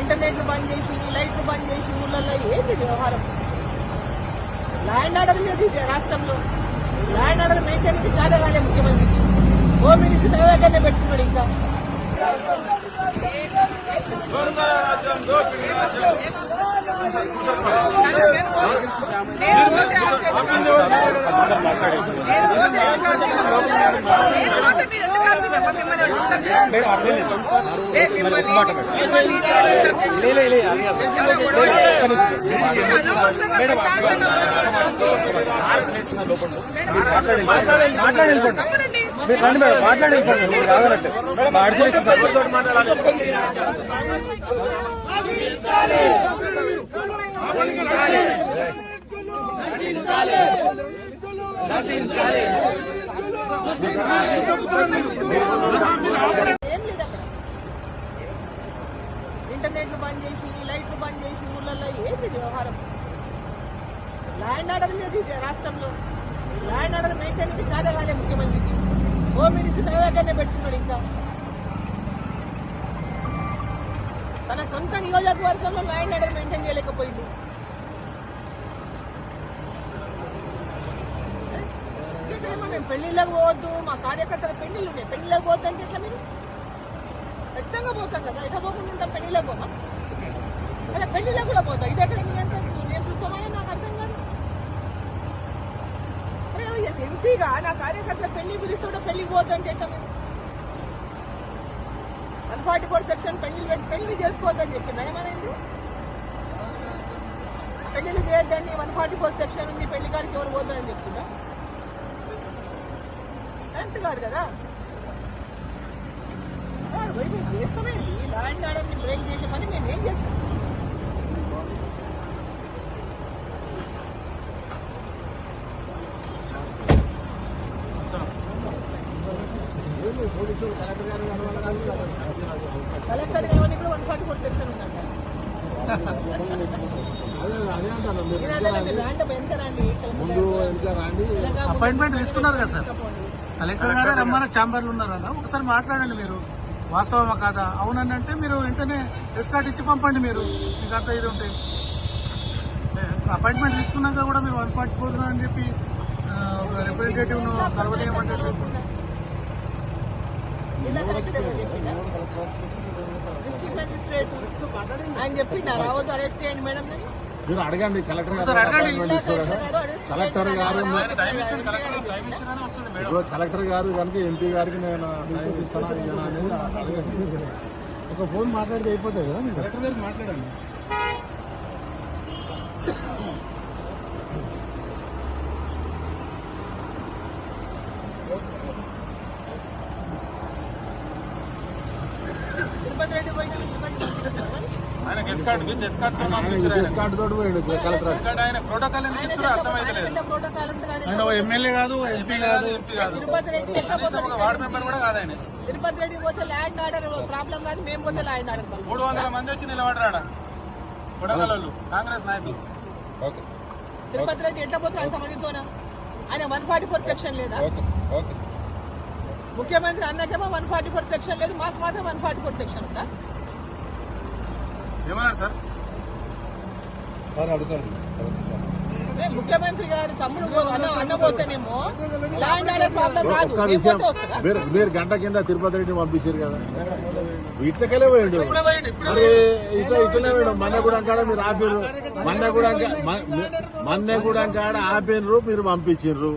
ఇంటర్నెట్లు బంద్ చేసి లైట్లు బంద్ చేసి ఊళ్ళల్లో ఏంటి వ్యవహారం? ల్యాండ్ ఆర్డర్ లేదు రాష్ట్రంలో. ల్యాండ్ ఆర్డర్ మెయింటైన్ చాలా రాలే ముఖ్యమంత్రికి హోమ్ మినిస్టర్ దగ్గరనే పెట్టుకున్నాడు ఇంకా. నేను పోతే నేను పోతే నేను పోతే మీరు ఎందుకు ఆపుతున్నారమ్మా? మిమ్మల్ని డిస్టర్బ్ చేస్తున్నారు. ఏ, మిమ్మల్ని మిమ్మల్ని డిస్టర్బ్ చేస్తున్నారు. ఎవరో మాట్లాడి చేస్తున్నారు. మీరు రండి మేడం మాట్లాడి వెళ్ళిపోండి మీరు లేదు అక్కడ ఇంటర్నెట్లు బంద్ చేసి లైట్లు బంద్ చేసి ఊళ్ళల్లో ఏంటి ఇది వ్యవహారం ల్యాండ్ ఆర్డర్ లేదు ఇది రాష్ట్రంలో. ల్యాండ్ ఆర్డర్ మెయింటైన్ చాలా కాలే ముఖ్యమంత్రికి హోమ్ మినిస్టర్ తన దగ్గరనే పెట్టుకున్నాడు ఇంకా. తన సొంత నియోజకవర్గంలో ల్యాండ్ ఆర్డర్ మెయింటైన్ చేయలేకపోయింది. మేము పెళ్ళిళ్ళకి పోవద్దు మా కార్యకర్తల పెళ్ళిళ్ళు ఉన్నాయి. పెళ్ళిళ్ళకి పోవద్దు అంటే ఎట్లా మీరు? ఖచ్చితంగా పోతాం కదా. ఎట్లా పోకుండా ఉంటాం? పెళ్ళిళ్ళకి పోమా? అలా పెళ్ళిళ్ళకు కూడా పోతాం. ఇది ఎక్కడ ఎంపీగా నా కార్యకర్తల పెళ్ళి పిలుస్తుంటే పెళ్ళికి పోద్దని అంటే వన్ ఫార్టీ ఫోర్ సెక్షన్ పెళ్ళి పెట్టి పెళ్ళి చేసుకోవద్దని చెప్పింది. ఏమనేది పెళ్ళిళ్ళు చేయొద్దండి వన్ ఫార్టీ ఫోర్ సెక్షన్ ఉంది పెళ్ళి కాడికి ఎవరు పోద్దని చెప్తుందా కరెక్ట్ కాదు కదా? వాడు ల్యాండ్ ఆర్డర్ని బ్రేక్ చేసే పని మేము కలెక్టర్ ఏమని కూడా వన్ ఫార్టీ ఫోర్ సెక్షన్ ఉందంట నేనంటే మీరు ల్యాండ్ వెనక రండి కలెక్టర్ అపాయింట్మెంట్ తీసుకున్నారు కదా సార్. కలెక్టర్ గారే రమ్మన్న ఛాంబర్లు ఉన్నారన్న ఒకసారి మాట్లాడండి మీరు. వాస్తవమా కాదా? అవునని అంటే మీరు వెంటనే ఎస్కాట్ ఇచ్చి పంపండి మీరు. మీకు అంత ఇది ఉంటే. అపాయింట్మెంట్ తీసుకున్నాక కూడా మీరు వన్ ఫార్టీ ఫోర్ అని చెప్పి రిప్రజెంటేటివ్ను కలవలేమంటే జిల్లా కలెక్టర్ ఏమో చెప్పిండా? డిస్ట్రిక్ట్ మేజిస్ట్రేట్ ఆయన చెప్పిండా రావద్దు అరెస్ట్ చేయండి మేడం అని? మీరు అడగండి కలెక్టర్ సార్ గారు అడగండి. జిల్లా కలెక్టర్ గారు గారు ఇప్పుడు కలెక్టర్ గారు కనుక ఎంపీ గారికి నేను ఒక ఫోన్ మాట్లాడితే అయిపోతాయి కదా కలెక్టర్ గారికి మాట్లాడండి తిరుపతి రెడ్డి పోయిన తిరుపతి పంపించారు. ఆయన విత్ ఎస్కార్ట్ తోటి పోయాడు కలెక్టర్ ఆయన ప్రోటోకాల్ ఎందుకు అర్థమైతలేదు. ఆయన ఎమ్మెల్యే కాదు ఎంపీ కాదు ఎంపీ కాదు. తిరుపతి రెడ్డి ఎట్లా పోతాడు? ఒక వార్డు మెంబర్ కూడా కాదు ఆయన. తిరుపతి రెడ్డి పోతే ల్యాండ్ ఆర్డర్ ప్రాబ్లం కాదు మేము పోతే ల్యాండ్ ఆర్డర్ మూడు వందల మంది వచ్చి నిలబడరాడ? కొడగలళ్ళు కాంగ్రెస్ నాయకులు. తిరుపతి రెడ్డి ఎట్లా పోతారు అంతమందితోనా ఆయన వన్ ఫార్టీ ఫోర్ సెక్షన్ లేదా? ముఖ్యమంత్రి అన్నకేమో వన్ ఫార్టీ ఫోర్ సెక్షన్ లేదు మాకు మాత్రం వన్ ఫార్టీ ఫోర్ సెక్షన్ ఉందా? ముఖ్యమంత్రి గారు తమ్ముడు పో- అన్న అన్న పోతేనేమో ల్యాండ్ ఆర్డర్ ప్రాబ్లం రాదు. మీరు మీరు గంట కింద తిరుపతి రెడ్డిని పంపించారు కదా. ఇట్లకెళ్ళే పోయిండు. మరి ఇట్లా ఇట్లనే పోయిండు. మన్నె కూడా కాడ మీరు ఆపిర్రు. మన్నె కూడా మన్నె కూడా కాడ ఆపిర్రు మీరు పంపించారు.